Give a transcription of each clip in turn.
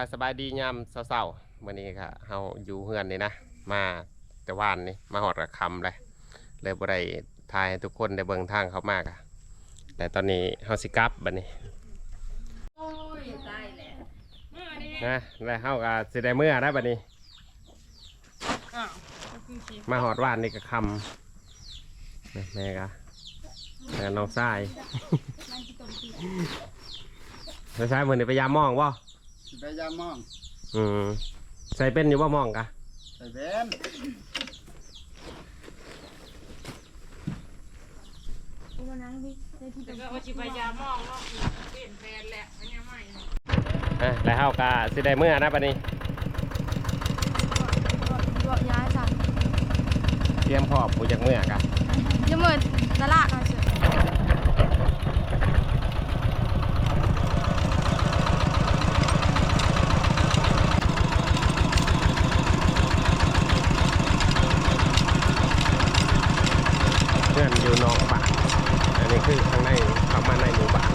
ายสบายดียามเศร้าๆวันนี้ก็เฮาอยู่เฮือนนี่นะ มาแต่ว่านนี่มาหอดกระคำเลยเลยบ่ได้ทายให้ทุกคนได้เบิ่งทางเขามากอะแต่ตอนนี้เฮาสิกลับบัดนี้โอ้ยตายแล้วมาดินะแล้วเฮาก็สิได้เมื่อได้บัดนี้อ้าวก็คือสิมาหอดว่านนี่ก็คำนะแม่ก็แม่น้องทรายน้องทรายมื้อนี้ไปยามมองบ่ สิไปยามมอง อืมใส่เป็นอยู่บ่มองกะใส่แว่นแต่ก็ว่าสิไปยามองเนาะเปลี่ยนแฟนแหละอันเนี้ยใหม่อะแล้วเฮาก็สิได้เมื่อนะบัดนี้เยอะย้ายสั่งเตรียมพร้อมผู้จักเมื่อกะจะเหมือนตลาดเอาเฉย เพื่อนอยู่นอกบ้านอันนี้คือข้างในเข้ามาในหมู่บ้าน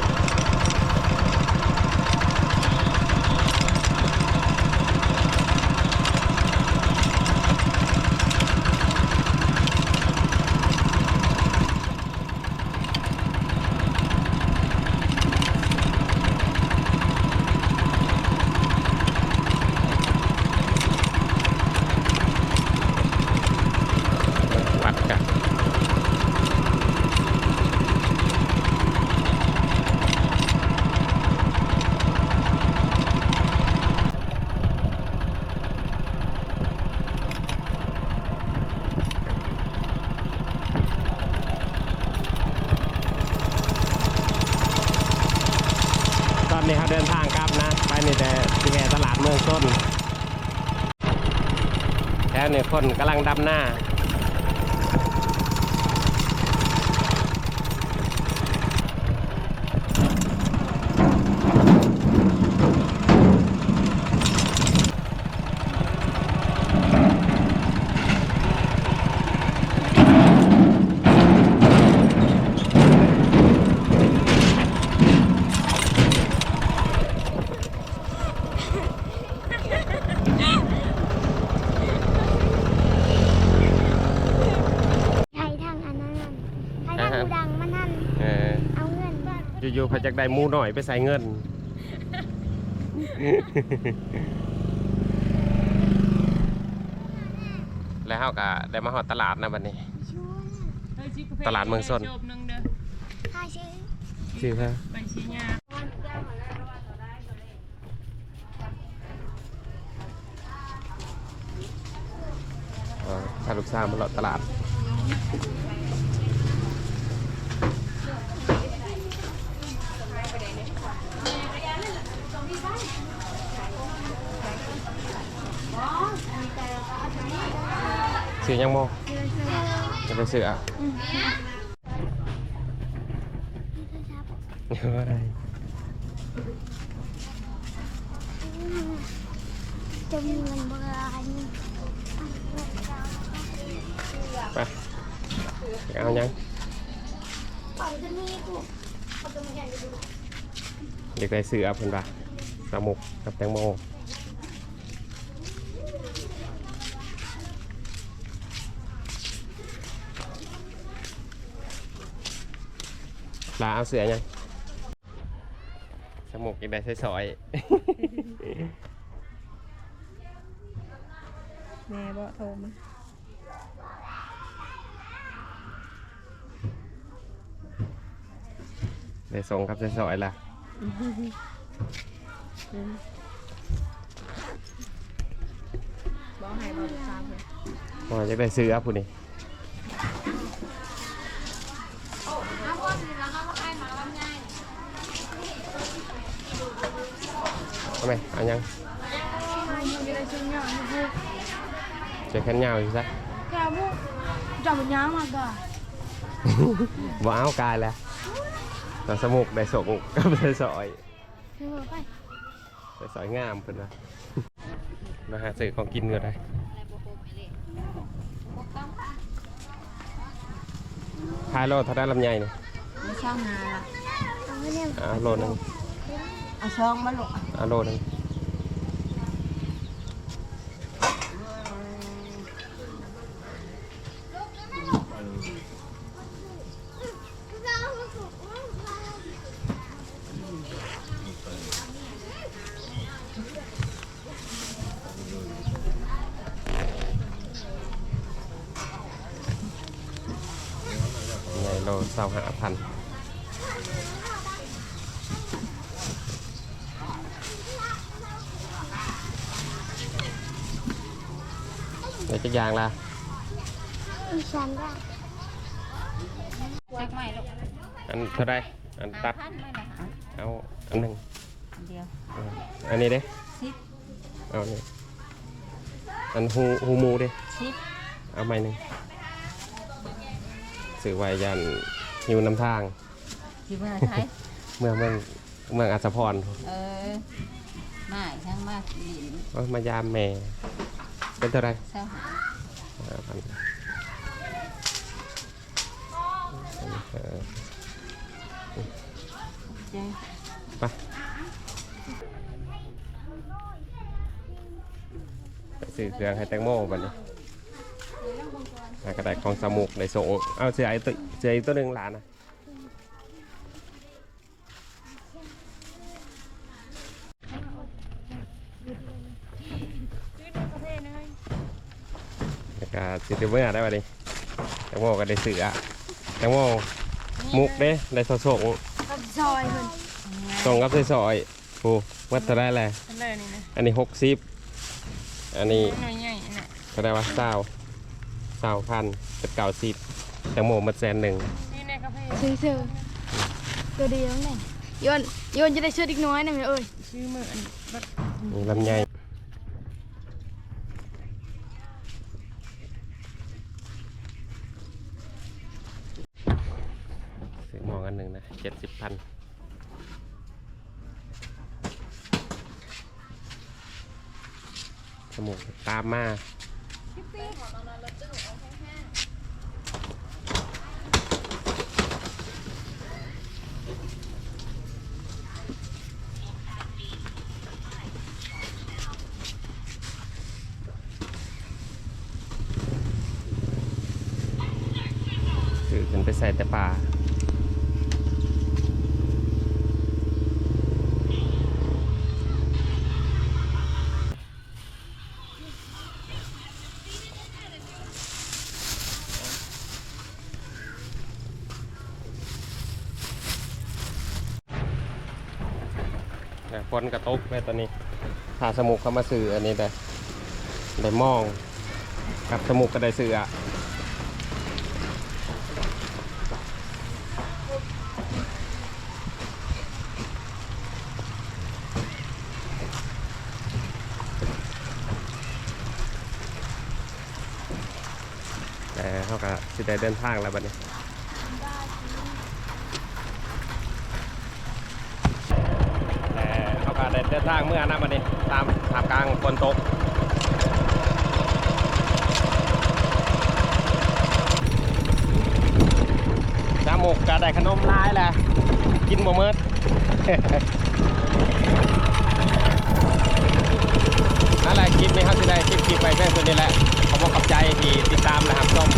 วัดกันตอนนี้เขาเดินทางกลับนะ ไปนี่แต่ที่แวตลาดเมืองต้น นี้คนกำลังดำหน้า ไทยทางอันนั้นนั่นไทยทางกูดังมันนั่น เออเอาเงินอยู่ๆเขาจะได้หมูหน่อยไปใส่เงิน แล้วเขาก็ได้มาหอดตลาดนะบัดนี้ช่วยเฮ้ยสิกาแฟตลาดเมืองส้นจบหนึงเด้อค่าชื่อชื่อเขาไปสิยาอ๋อพาลูกสาวมาเลาะตลาด ซื้อยังโมจะไปซื้ออะเดี๋ยวอะไรจะมีเงินโบราณ ไปเอายัง ฝั่งจะมีกู เด็กได้ซื้ออะเพิ่นปะสามุกกับแตงโมลาเอาเสือยังสมุกยังได้ใส่ซอยแม่บ่โทรมาได้ส่งครับใส่ซอยละบอกให้บอกตามเลยอ๋อจะได้ซื้ออะผู้นี้เอา ไหมเอายังจะได้ชิ้นยาวนี่พูดเจอแค่ยาวอยู่ซะแกพูดจับยางมาก่อนบ่เอากายแล้วแต่สมุกได้ส่งกับใส่ซอยเดี๋ยวไปใส่ซอยงามเพิ่นว่ามาหาซื้อของกินก็ได้ขายโลเท่าได้ลำไยเนี่ยไม่ช่างงานละเอาเงินเนี่ยอ่าโลหนึง เอาซองมาลูกอะโลหนึงในโลเศร้าหาพัน เดี๋ยวจะยางละอีฉันได้จักใหม่ลูกอันเท่าไรอันตัดพันไม่ละหาเอาอันหนึ่งอันเดียวเอออันนี้เด้สิบเอานี่อันหูหูหมูเด้สิบเอาใหม่หนึ่งสื่อไว้ยันหิวน้ำทาง ที่เมื่อไทยเมืองเมืองเมืองอัศพรเออมาทั้งมาหลินเอามายามแม่ เป็นเท่าไรเศร้าหาห้าพันเออเจ้ไปไปซื้อเครื่องให้แตงโมบัดนี้แล้วก็ได้ของสมุกได้ส่งเอาเสียไอ้ตัวเสียไอ้ตัวหนึ่งหลานนะ แล้ว ก็สิเดเมื่อได้ป่ะดิแตงโมก็ได้เสือแตงโมมุกเด้ได้สส่งกับซอยเพิ่นส่งกับใส่ซอยโอ้วัดเท่าได้แหละอันเลยนี่นะอันนี้หกสิบอันนี้หน่อยใหญ่น่ะเท่าได้วะเศร้าเศร้าพันเป็นเก้าสิบแตงโมมาแสนหนึ่งนี่ในกาแฟซื้อเสื้อตัวเดียวแม่โยนโยนจะได้เสื้ออีกน้อยนะแม่เอ้ยซื้อมืออันบัดมีลำไยซื้อหมองอันหนึ่งนะเจ็ดสิบพัน สมุกตามมาถือขึ้นไปใส่แต่ป่า ฝนกระตกเลยตอนนี้ หาสมุกเข้ามาสื่ออันนี้ได้ได้มอง กับสมุกก็ได้สื่ออะแต่เขาก็สิได้เดินทางแล้วบัดนี้แต่เขาก็ไดินทางเมื่อนะบัดนี้ตามตามกลางฝนตกน้ำหมกก็ได้ขนมลายแหละกินบ่เมิดนั่นแหละคลิปนี้ครับที่ได้คลิปคลิปไปแค่ตัวนนี้แหละขอบคุณขอบใจที่ติดตามนะครับส้ม